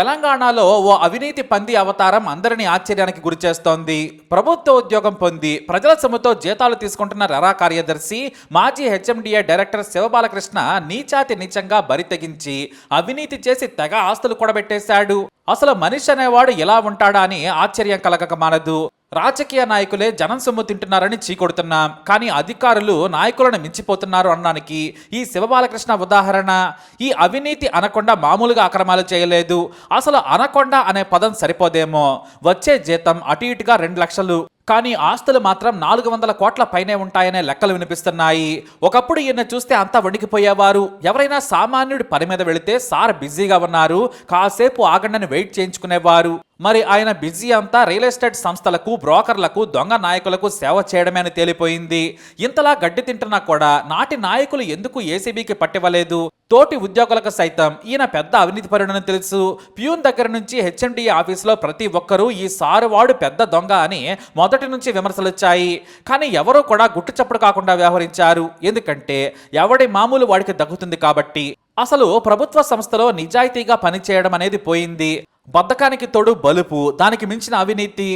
తెలంగాణలో ఓ అవినీతి పంది అవతారం అందరినీ ఆశ్చర్యానికి గురిచేస్తోంది ప్రభుత్వ ఉద్యోగం పొంది ప్రజల సొమ్ముతో జీతాలు తీసుకుంటున్న రరా కార్యదర్శి మాజీ హెచ్ఎండిఏ డైరెక్టర్ శివబాలకృష్ణ నీచాతి నీచంగా బరితెగించి అవినీతి చేసి తెగ ఆస్తులు కూడబెట్టేశాడు. అసలు మనిషి అనేవాడు ఎలా ఉంటాడా అని ఆశ్చర్యం కలగక మానదు. రాజకీయ నాయకులే జనం సొమ్ము తింటున్నారని చీకొడుతున్నాం. కానీ అధికారులు నాయకులను మించిపోతున్నారు అనడానికి ఈ శివబాలకృష్ణ ఉదాహరణ. ఈ అవినీతి అనకొండ మామూలుగా అక్రమాలు చేయలేదు. అసలు అనకొండ అనే పదం సరిపోదేమో? వచ్చే జీతం అటు ఇటుగా రెండు లక్షలు. కానీ ఆస్తులు మాత్రం నాలుగు వందల కోట్ల పైనే ఉంటాయనే లెక్కలు వినిపిస్తున్నాయి. ఒకప్పుడు ఈయన చూస్తే అంతా వణికిపోయేవారు. ఎవరైనా సామాన్యుడి పని మీద వెళితే సార్ బిజీగా ఉన్నారు. కాసేపు ఆగండని వెయిట్ చేయించుకునేవారు. మరి ఆయన బిజీ అంతా రియల్ ఎస్టేట్ సంస్థలకు బ్రోకర్లకు దొంగ నాయకులకు సేవ చేయడమే అని తేలిపోయింది. ఇంతలా గడ్డి తింటున్నా కూడా నాటి నాయకులు ఎందుకు ఏసీబీకి పట్టివ్వలేదు? తోటి ఉద్యోగులకు సైతం ఈయన పెద్ద అవినీతిపరుడని తెలుసు. ప్యూన్ దగ్గర నుంచి హెచ్ఎండి ఆఫీసులో ప్రతి ఒక్కరూ ఈ సారువాడు పెద్ద దొంగ అని మొదటి నుంచి విమర్శలు వచ్చాయి కానీ ఎవరూ కూడా గుట్టు చప్పుడు కాకుండా వ్యవహరించారు. ఎందుకంటే ఎవడి మామూలు వాడికి దక్కుతుంది కాబట్టి. అసలు ప్రభుత్వ సంస్థలో నిజాయితీగా పనిచేయడం అనేది పోయింది. బద్ధకానికి తోడు బలుపు దానికి మించిన అవినీతి.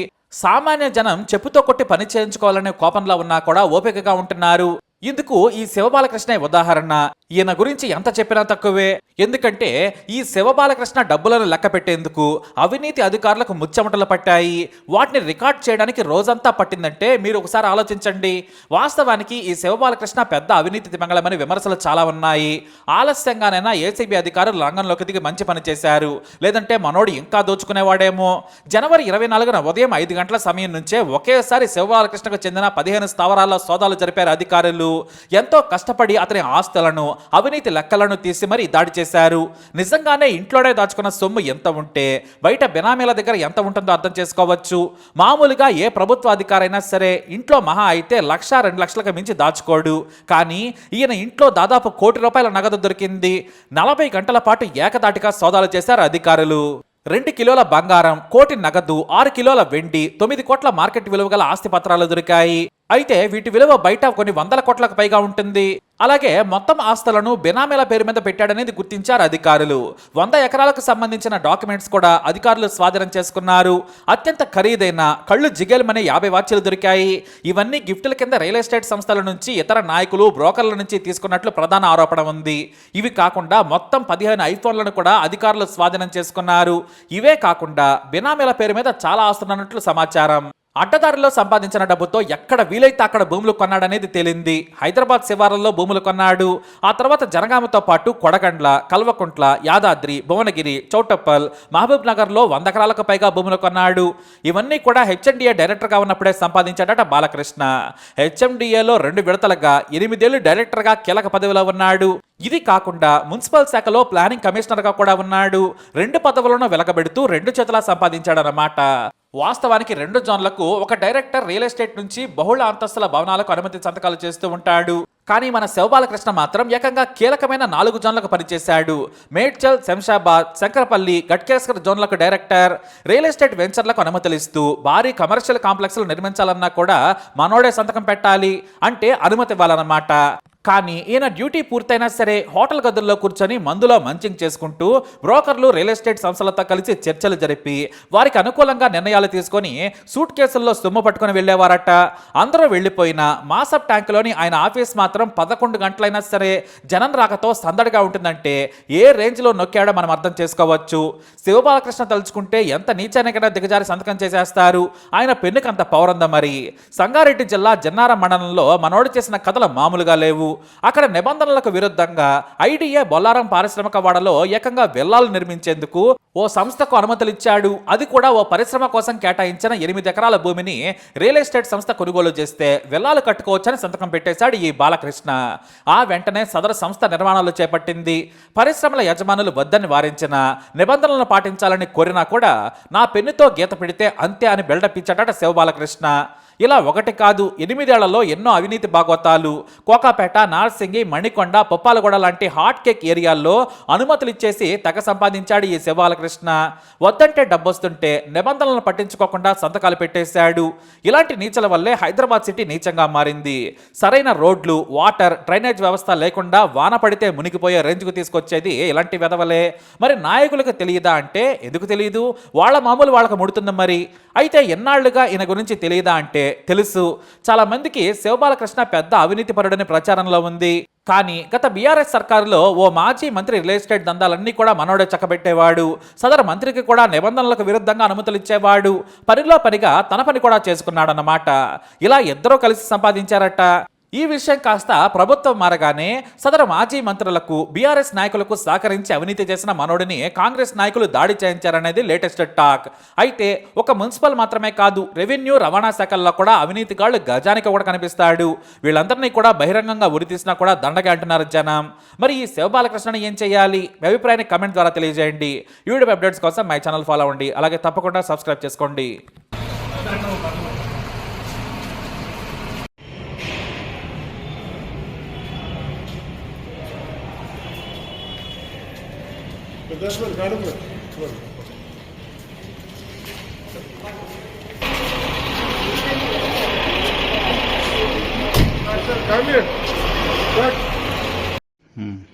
సామాన్య జనం చెప్పుతో కొట్టి పని చేయించుకోవాలనే కోపంలో ఉన్నా కూడా ఓపికగా ఉంటున్నారు. ఇందుకు ఈ శివబాలకృష్ణ ఉదాహరణ. ఈయన గురించి ఎంత చెప్పినా తక్కువే. ఎందుకంటే ఈ శివబాలకృష్ణ డబ్బులను లెక్క పెట్టేందుకు అవినీతి అధికారులకు ముచ్చెమటలు పట్టాయి. వాటిని రికార్డ్ చేయడానికి రోజంతా పట్టిందంటే మీరు ఒకసారి ఆలోచించండి. వాస్తవానికి ఈ శివబాలకృష్ణ పెద్ద అవినీతి తిమంగళమని విమర్శలు చాలా ఉన్నాయి. ఆలస్యంగానైనా ఏసీబీ అధికారులు రంగంలోకి దిగి మంచి పని చేశారు. లేదంటే మనోడు ఇంకా దోచుకునేవాడేమో. జనవరి ఇరవై నాలుగున ఉదయం ఐదు గంటల సమయం నుంచే ఒకేసారి శివబాలకృష్ణకు చెందిన పదిహేను స్థావరాల్లో సోదాలు జరిపారు అధికారులు. ఎంతో కష్టపడి అతని ఆస్తులను అవినీతి లెక్కలను తీసి మరీ దాడి చేశారు. నిజంగానే ఇంట్లోనే దాచుకున్న సొమ్ము ఎంత ఉంటే బయట బినామీల దగ్గర ఎంత ఉంటుందో అర్థం చేసుకోవచ్చు. మామూలుగా ఏ ప్రభుత్వ అధికారైనా సరే ఇంట్లో మహా అయితే లక్ష రెండు లక్షలకు మించి దాచుకోడు. కానీ ఈయన ఇంట్లో దాదాపు కోటి రూపాయల నగదు దొరికింది. నలభై గంటల పాటు ఏకదాటిగా సోదాలు చేశారు అధికారులు. రెండు కిలోల బంగారం కోటి నగదు ఆరు కిలోల వెండి తొమ్మిది కోట్ల మార్కెట్ విలువ గల ఆస్తి పత్రాలు దొరికాయి. అయితే వీటి విలువ బయట కొన్ని వందల కోట్లకు పైగా ఉంటుంది. అలాగే మొత్తం ఆస్తులను బినామీల పేరు మీద పెట్టాడనేది గుర్తించారు అధికారులు. వంద ఎకరాలకు సంబంధించిన డాక్యుమెంట్స్ కూడా అధికారులు స్వాధీనం చేసుకున్నారు. అత్యంత ఖరీదైన కళ్ళు జిగేలమనే యాభై వాచ్యలు దొరికాయి. ఇవన్నీ గిఫ్టుల కింద రియల్ ఎస్టేట్ సంస్థల నుంచి ఇతర నాయకులు బ్రోకర్ల నుంచి తీసుకున్నట్లు ప్రధాన ఆరోపణ ఉంది. ఇవి కాకుండా మొత్తం పదిహేను ఐఫోన్లను కూడా అధికారులు స్వాధీనం చేసుకున్నారు. ఇవే కాకుండా బినామీల పేరు మీద చాలా ఆస్తున్నట్లు సమాచారం. అడ్డదారిలో సంపాదించిన డబ్బుతో ఎక్కడ వీలైతే అక్కడ భూములు కొన్నాడనేది తేలింది. హైదరాబాద్ శివారంలో భూములు కొన్నాడు. ఆ తర్వాత జనగామతో పాటు కొడగండ్ల కల్వకుంట్ల యాదాద్రి భువనగిరి చౌటప్పల్ మహబూబ్ నగర్లో వంద ఎకరాలకు పైగా భూములు కొన్నాడు. ఇవన్నీ కూడా హెచ్ఎండిఏ డైరెక్టర్గా ఉన్నప్పుడే సంపాదించాడట బాలకృష్ణ. హెచ్ఎండిఏలో రెండు విడతలుగా ఎనిమిదేళ్ళు డైరెక్టర్గా కీలక పదవిలో ఉన్నాడు. ఇది కాకుండా మున్సిపల్ శాఖలో ప్లానింగ్ కమిషనర్గా కూడా ఉన్నాడు. రెండు పదవులను వెలగబెడుతూ రెండు చేతులా సంపాదించాడన్నమాట. వాస్తవానికి రెండు జోన్లకు ఒక డైరెక్టర్ రియల్ ఎస్టేట్ నుంచి బహుళ అంతస్తుల భవనాలకు అనుమతి సంతకాలు చేస్తూ ఉంటాడు. కానీ మన శివబాలకృష్ణ మాత్రం ఏకంగా కీలకమైన నాలుగు జోన్లకు పనిచేశాడు. మేడ్చల్ శంషాబాద్ శంకరపల్లి గట్కేశ్వర్ జోన్లకు డైరెక్టర్ రియల్ ఎస్టేట్ వెంచర్లకు అనుమతులు ఇస్తూ భారీ కమర్షియల్ కాంప్లెక్స్లు నిర్మించాలన్నా కూడా మనోడే సంతకం పెట్టాలి అంటే అనుమతి ఇవ్వాలన్నమాట. కానీ ఈయన డ్యూటీ పూర్తయినా సరే హోటల్ గదుల్లో కూర్చొని మందులో మంచింగ్ చేసుకుంటూ బ్రోకర్లు రియల్ ఎస్టేట్ సంస్థలతో కలిసి చర్చలు జరిపి వారికి అనుకూలంగా నిర్ణయాలు తీసుకొని సూట్ కేసుల్లో సొమ్ము పట్టుకుని వెళ్ళేవారట. అందరూ వెళ్ళిపోయినా మాసప్ ట్యాంకులోని ఆయన ఆఫీస్ మాత్రం పదకొండు గంటలైనా సరే జనం రాకతో సందడిగా ఉంటుందంటే ఏ రేంజ్లో నొక్కాడో మనం అర్థం చేసుకోవచ్చు. శివబాలకృష్ణ తలుచుకుంటే ఎంత నీచానికైనా దిగజారి సంతకం చేసేస్తారు. ఆయన పెన్నుకంత పౌరంద మరి. సంగారెడ్డి జిల్లా జన్నారం మండలంలో మనోడు చేసిన కథలు మామూలుగా లేవు. అక్కడ నిబంధనలకు విరుద్ధంగా ఐడిఏ బొల్లారం పారిశ్రామిక వాడలో ఏకంగా విల్లాలు నిర్మించేందుకు ఓ సంస్థకు అనుమతులు ఇచ్చాడు. అది కూడా ఓ పరిశ్రమ కోసం కేటాయించిన ఎనిమిది ఎకరాల భూమిని రియల్ ఎస్టేట్ సంస్థ కొనుగోలు చేస్తే విల్లాలు కట్టుకోవచ్చని సంతకం పెట్టేశాడు ఈ బాలకృష్ణ. ఆ వెంటనే సదరు సంస్థ నిర్మాణాలు చేపట్టింది. పరిశ్రమల యజమానులు వద్దని వారించిన నిబంధనలను పాటించాలని కోరినా కూడా నా పెన్నుతో గీత పెడితే అంతే అని బిల్డప్ ఇచ్చాడట శివబాలకృష్ణ ఇలా ఒకటి కాదు ఎనిమిదేళ్ళలో ఎన్నో అవినీతి భాగవతాలు కోకాపేట నార్సింగి మణికొండ పొప్పాలగూడ లాంటి హాట్ కేక్ ఏరియాల్లో అనుమతులు ఇచ్చేసి తెగ సంపాదించాడు ఈ శివాలకృష్ణ. వద్దంటే డబ్బొస్తుంటే నిబంధనలను పట్టించుకోకుండా సంతకాలు పెట్టేశాడు. ఇలాంటి నీచల వల్లే హైదరాబాద్ సిటీ నీచంగా మారింది. సరైన రోడ్లు వాటర్ డ్రైనేజ్ వ్యవస్థ లేకుండా వాన పడితే మునిగిపోయే రేంజ్కు తీసుకొచ్చేది ఇలాంటి వెదవలే మరి నాయకులకు తెలియదా అంటే ఎందుకు తెలియదు? వాళ్ళ మామూలు వాళ్ళకు ముడుతుంది మరి. అయితే ఎన్నాళ్ళుగా ఈయన గురించి తెలియదా అంటే తెలుసు. చాలా మందికి శివబాలకృష్ణ పెద్ద అవినీతి పరుడని ప్రచారంలో ఉంది. కానీ గత బీఆర్ఎస్ సర్కారులో ఓ మాజీ మంత్రి రియల్ ఎస్టేట్ దందాలన్నీ కూడా మనోడే చక్కబెట్టేవాడు. సదరు మంత్రికి కూడా నిబంధనలకు విరుద్ధంగా అనుమతులు ఇచ్చేవాడు. పనిలో పనిగా తన పని కూడా చేసుకున్నాడన్నమాట. ఇలా ఇద్దరూ కలిసి సంపాదించారట. ఈ విషయం కాస్త ప్రభుత్వం మారగానే సదరు మాజీ మంత్రులకు బీఆర్ఎస్ నాయకులకు సహకరించి అవినీతి చేసిన మనోడిని కాంగ్రెస్ నాయకులు దాడి చేయించారనేది లేటెస్ట్ టాక్. అయితే ఒక మున్సిపల్ మాత్రమే కాదు రెవెన్యూ రవాణా శాఖల్లో కూడా అవినీతిగాళ్ళు గజానికి కూడా కనిపిస్తాడు. వీళ్ళందరినీ కూడా బహిరంగంగా ఉరితీసినా కూడా దండగా అంటున్నారు జనం. మరి ఈ శివబాలకృష్ణని ఏం చేయాలి? మీ అభిప్రాయాన్ని కమెంట్ ద్వారా తెలియజేయండి. యూట్యూబ్ అప్డేట్స్ కోసం మై ఛానల్ ఫాలో అవ్వండి. అలాగే తప్పకుండా సబ్స్క్రైబ్ చేసుకోండి. Yaklaşmadı, karnım yok. Tutmadı. Kamil, bak. Hmm.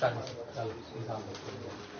三十三十三十